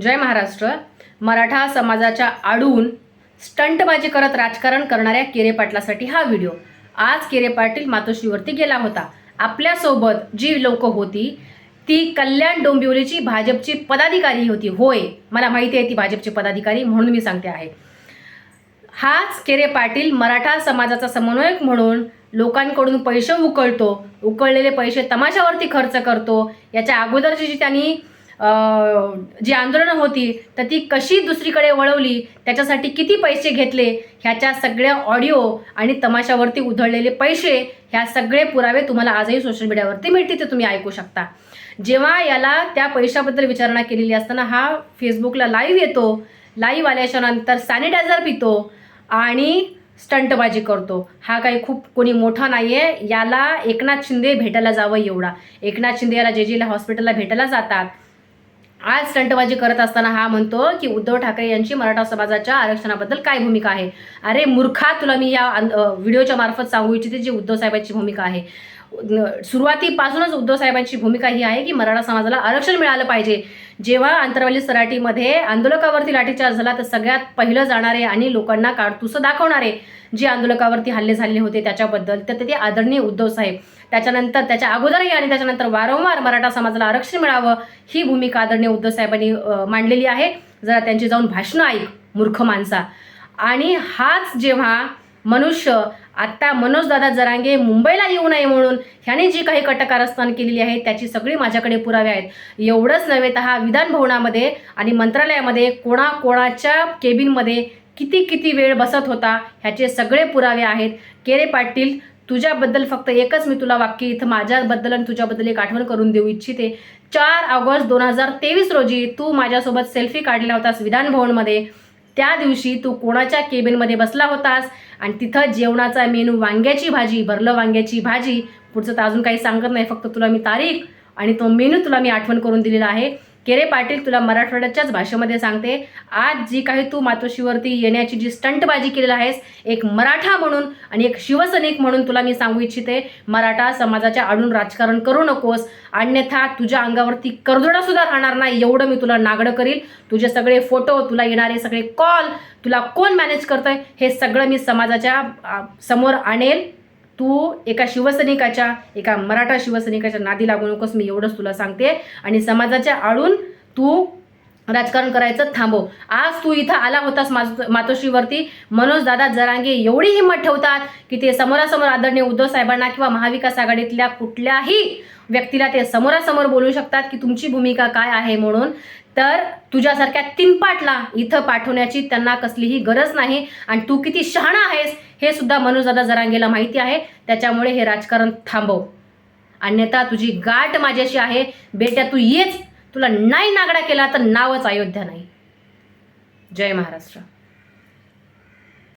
जय महाराष्ट्र. मराठा समाजाच्या आडून स्टंटबाजी करत राजकारण करणाऱ्या केरे पाटलासाठी हा व्हिडिओ. आज केरे पाटील मातोश्रीवरती गेला होता. आपल्यासोबत जी लोक होती ती कल्याण डोंबिवलीची भाजपची पदाधिकारी होती. होय मला माहिती आहे ती भाजपची पदाधिकारी म्हणून मी सांगते आहे. हाच केरे पाटील मराठा समाजाचा समन्वयक म्हणून लोकांकडून पैसे उकळतो. उकळलेले पैसे तमाशावरती खर्च करतो. याच्या अगोदरची जी त्यांनी जी आंदोलनं होती तर ती कशी दुसरीकडे वळवली त्याच्यासाठी किती पैसे घेतले ह्याच्या सगळ्या ऑडिओ आणि तमाशावरती उधळलेले पैसे ह्या सगळे पुरावे तुम्हाला आजही सोशल मीडियावरती मिळतील ते तुम्ही ऐकू शकता. जेव्हा याला त्या पैशाबद्दल विचारणा केलेली असताना हा फेसबुकला लाईव्ह येतो लाईव्ह आल्याच्यानंतर सॅनिटायझर पितो आणि स्टंटबाजी करतो. हा काही खूप कोणी मोठा नाही आहे याला एकनाथ शिंदे भेटायला जावं एवढा. एकनाथ शिंदे याला जे जेला हॉस्पिटलला भेटायला जातात आज स्टंटबाजी करत असताना हा म्हणतो की उद्धव ठाकरे यांची मराठा समाजाच्या आरक्षणाबद्दल काय भूमिका आहे? अरे मूर्खा तुला मी या व्हिडिओच्या मार्फत सांगू इच्छिते जी उद्धव साहेबांची भूमिका आहे. सुरुवातीपासूनच उद्धव साहेबांची भूमिका ही आहे की मराठा समाजाला आरक्षण मिळालं पाहिजे. जेव्हा अंतरवाली सराटीमध्ये आंदोलकावरती लाठीचार्ज झाला तर सगळ्यात पहिलं जाणारे आणि लोकांना काडतुसं दाखवणारे जे आंदोलकावरती हल्ले झाले होते त्याच्याबद्दल तर ते आदरणीय उद्धव साहेब. त्याच्यानंतर त्याच्या अगोदरही आणि त्याच्यानंतर वारंवार मराठा समाजाला आरक्षण मिळावं ही भूमिका आदरणीय उद्धव साहेबांनी मांडलेली आहे. जरा त्यांची जाऊन भाषणं ऐक मूर्ख माणसा. आणि हाच जेव्हा मनुष्य आत्ता मनोजदादा जरांगे मुंबईला येऊ नये म्हणून ह्याने जी काही कटकारस्थान केलेली आहे त्याची सगळी माझ्याकडे पुरावे आहेत. एवढंच नव्हे तर हा विधान भवनामध्ये आणि मंत्रालयामध्ये कोणाकोणाच्या केबिनमध्ये किती किती वेळ बसत होता ह्याचे सगळे पुरावे आहेत. केरे पाटील तुझ्याबद्दल फक्त एकच मी तुला वाक्य इथं माझ्याबद्दल आणि तुझ्याबद्दल एक आठवण करून देऊ इच्छिते. चार ऑगस्ट दोन हजार तेवीस रोजी तू माझ्यासोबत सेल्फी काढलेला होतास विधान भवनमध्ये. त्या दिवशी तू कोणाच्या केबिनमध्ये बसला होतास? आणि तिथं जेवणाचा मेनू वांग्याची भाजी भरलं वांग्याची भाजी. पुढचं तर अजून काही सांगत नाही फक्त तुला मी तारीख आणि तो मेनू तुला मी आठवण करून दिलेला आहे. केरे पाटील तुला मराठवाड्याच्याच भाषेमध्ये सांगते आज जी काही तू मातोश्रीवरती येण्याची जी स्टंटबाजी केलेली आहेस एक मराठा म्हणून आणि एक शिवसैनिक म्हणून तुला मी सांगू इच्छिते मराठा समाजाच्या आडून राजकारण करू नकोस अन्यथा तुझ्या अंगावरती करदोडासुद्धा राहणार नाही एवढं मी तुला नागडं करील. तुझे सगळे फोटो तुला येणारे सगळे कॉल तुला कोण मॅनेज करतंय हे सगळं मी समाजाच्या समोर आणेल. तू एका शिवसैनिकाच्या एका मराठा शिवसैनिकाच्या नादी लागू नकोस मी एवढंच तुला सांगते. आणि समाजाच्या आडून तू राजकारण करायचं थांबव. आज तू इथं आला होतास मातोश्रीवरती. मनोज दादा जरांगे एवढी हिंमत ठेवतात की ते समोरासमोर आदरणीय उद्धव साहेबांना किंवा महाविकास आघाडीतल्या कुठल्याही व्यक्तीला ते समोरासमोर बोलू शकतात की तुमची भूमिका काय आहे म्हणून. तर तुझ्यासारख्या तिनपाटला इथं पाठवण्याची त्यांना कसलीही गरज नाही. आणि तू किती शहाणा आहेस हे सुद्धा मनोजदादा जरांगेला माहिती आहे. त्याच्यामुळे हे राजकारण थांबव. अन्यथा तुझी गाठ माझ्याशी आहे. बेट्या तू येच. तुला नाही नागडा केला तर नावच अयोध्या नाही. जय महाराष्ट्र.